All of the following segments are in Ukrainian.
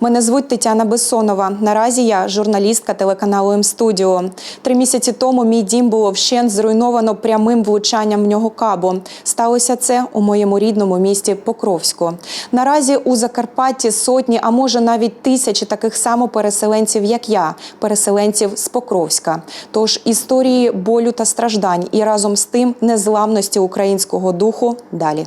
Мене звуть Тетяна Бессонова. Наразі я журналістка телеканалу М-студіо. Три місяці тому мій дім було вщент зруйновано прямим влучанням в нього кабу. Сталося це у моєму рідному місті Покровську. Наразі у Закарпатті сотні, а може навіть тисячі таких само переселенців, як я, переселенців з Покровська. Тож історії болю та страждань і разом з тим незламності українського духу далі.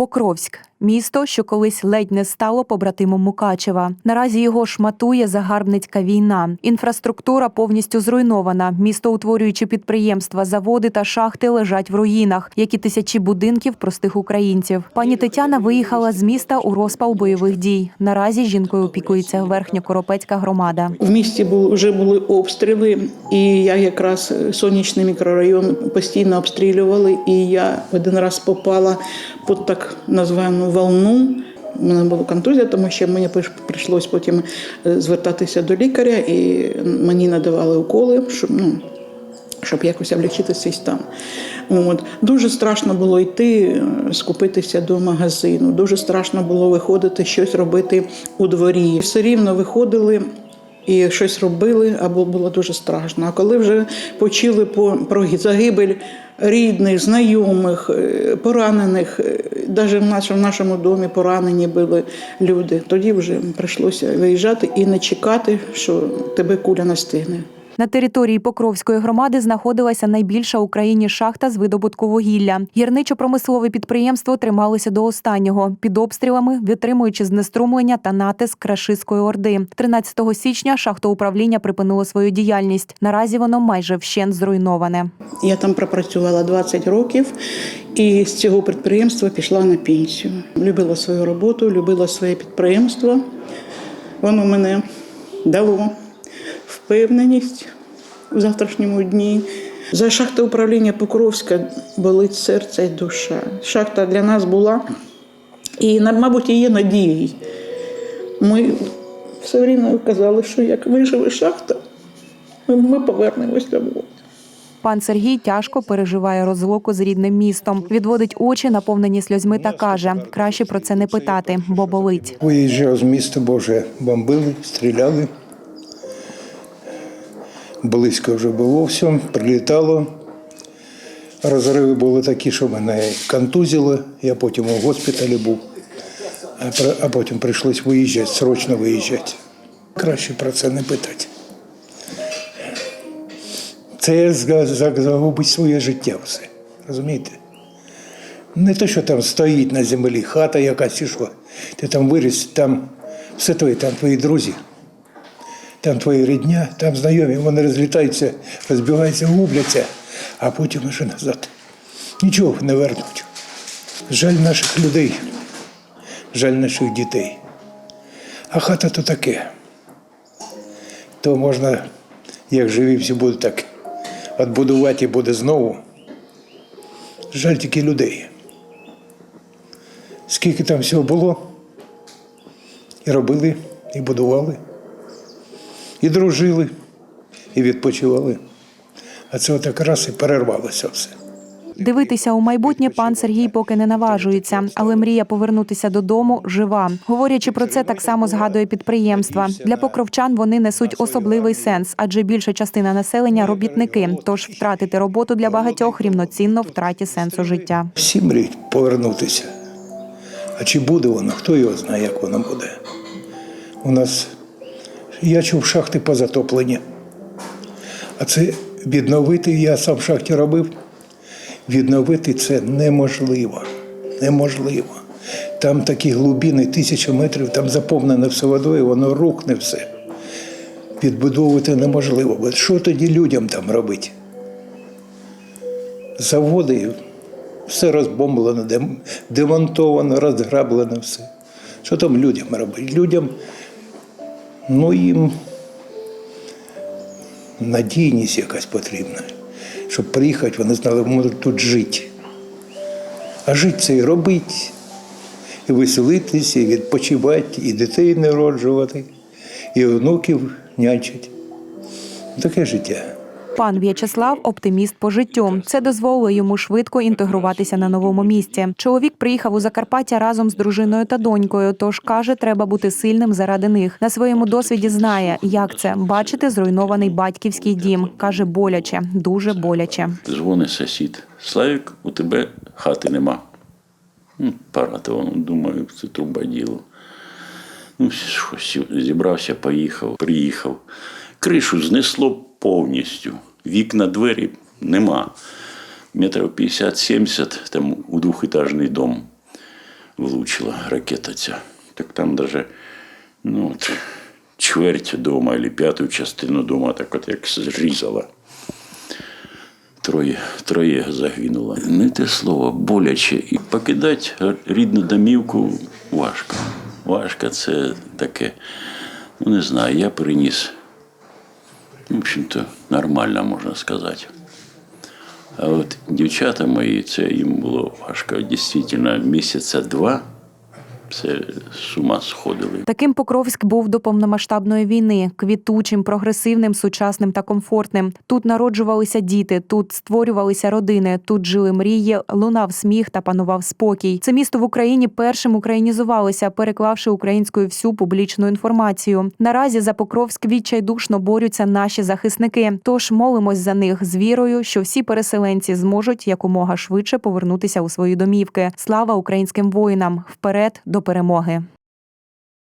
Покровськ місто, що колись ледь не стало побратимом Мукачева. Наразі його шматує загарбницька війна. Інфраструктура повністю зруйнована. Місто, утворюючи підприємства, заводи та шахти, лежать в руїнах, як і тисячі будинків простих українців. Пані Тетяна виїхала з міста у розпал бойових дій. Наразі жінкою опікується верхньокоропецька громада. В місті вже були обстріли, і я якраз е, сонячний мікрорайон постійно обстрілювали. І я один раз попала під так називаємо волну. У мене була контузія, тому що мені прийшлось потім е, звертатися до лікаря, і мені надавали уколи, щоб ну. Щоб якось облегчити цей стан. От. Дуже страшно було йти, е, скупитися до магазину, дуже страшно було виходити, щось робити у дворі. Все рівно виходили і щось робили, або було дуже страшно. А коли вже почули по, про загибель рідних, знайомих, е, поранених, навіть в нашому, в нашому домі поранені були люди, тоді вже прийшлося виїжджати і не чекати, що тебе куля настигне. На території Покровської громади знаходилася найбільша в Україні шахта з видобутку вугілля. Гірничо-промислове підприємство трималося до останнього під обстрілами, витримуючи знеструмлення та натиск рашистської орди. 13 січня шахтоуправління припинило свою діяльність. Наразі воно майже вщент зруйноване. Я там пропрацювала 20 років і з цього підприємства пішла на пенсію. Любила свою роботу, любила своє підприємство. Воно мене дало впевненість у завтрашньому дні. За шахти управління Покровська болить серце і душа. Шахта для нас була і, мабуть, і є надією. Ми все рівно казали, що як виживе шахта, ми- повернемось домой. Пан Сергій тяжко переживає розлуку з рідним містом. Відводить очі, наповнені сльозьми, та каже: краще про це не питати, бо болить. Виїжджав з міста, бо вже бомбили, стріляли. Близько вже було все, прилітало. Розриви були такі, що мене контузило. Я потім у госпіталі був, а потім прийшлось виїжджати, срочно виїжджати. Краще про це не питати. Це загубить своє життя все. Розумієте? Не те, що там стоїть на землі, хата якась чи що. Ти там виріс, там все твоє, там твої друзі, там твої рідня, там знайомі, вони розлітаються, розбігаються, губляться, а потім вже назад. Нічого не вернуть. Жаль наших людей, жаль наших дітей. А хата то таке. То можна, як живі всі будуть так відбудувати і буде знову. Жаль тільки людей. Скільки там всього було, і робили, і будували, і дружили, і відпочивали. А це отак раз і перервалося все. Дивитися у майбутнє пан Сергій поки не наважується, але мрія повернутися додому жива. Говорячи про це, так само згадує підприємства. Для покровчан вони несуть особливий сенс, адже більша частина населення робітники. Тож втратити роботу для багатьох рівноцінно втраті сенсу життя. Всі мріють повернутися. А чи буде воно, хто його знає, як воно буде. У нас, я чув, шахти позатоплені. А це відновити, я сам в шахті робив. Відновити це неможливо. Неможливо. Там такі глибини, тисячу метрів, там заповнене все водою, воно рухне все. Відбудовувати неможливо. Бо що тоді людям там робити? Заводи, все розбомблено, демонтовано, розграблено все. Що там людям робити? Людям, ну їм надійність якась потрібна. Щоб приїхати, вони знали, можуть тут жити. А жити це і робити, і веселитися, і відпочивати, і дітей народжувати, і онуків нянчити. Таке життя. Пан В'ячеслав оптиміст по життю. Це дозволило йому швидко інтегруватися на новому місці. Чоловік приїхав у Закарпаття разом з дружиною та донькою. Тож каже, треба бути сильним заради них. На своєму досвіді знає, як це бачити зруйнований батьківський дім. каже, боляче, дуже боляче. Дзвонить сусід. Славік, у тебе хати нема. Ну, ну, думаю, це труба діло. Ну, що, зібрався, поїхав, приїхав. Кришу знесло повністю. Вікна, двері нема. Метрів 50-70 там у двохетажний дом влучила ракета ця. Так там даже ну, чверть дома або п'яту частину дома так от як зрізала. Троє, троє загинуло. Не те слово, боляче. І покидати рідну домівку важко. Важко це таке. Ну, не знаю, я переніс. В общем-то, нормально, можна сказати. А от дівчата мої, це їм було важко. Дійсно, місяця два це з ума сходили. Таким Покровськ був до повномасштабної війни, квітучим, прогресивним, сучасним та комфортним. Тут народжувалися діти, тут створювалися родини, тут жили мрії, лунав сміх та панував спокій. Це місто в Україні першим українізувалося, переклавши українською всю публічну інформацію. Наразі за Покровськ відчайдушно борються наші захисники. Тож молимось за них з вірою, що всі переселенці зможуть якомога швидше повернутися у свої домівки. Слава українським воїнам! Вперед до перемоги!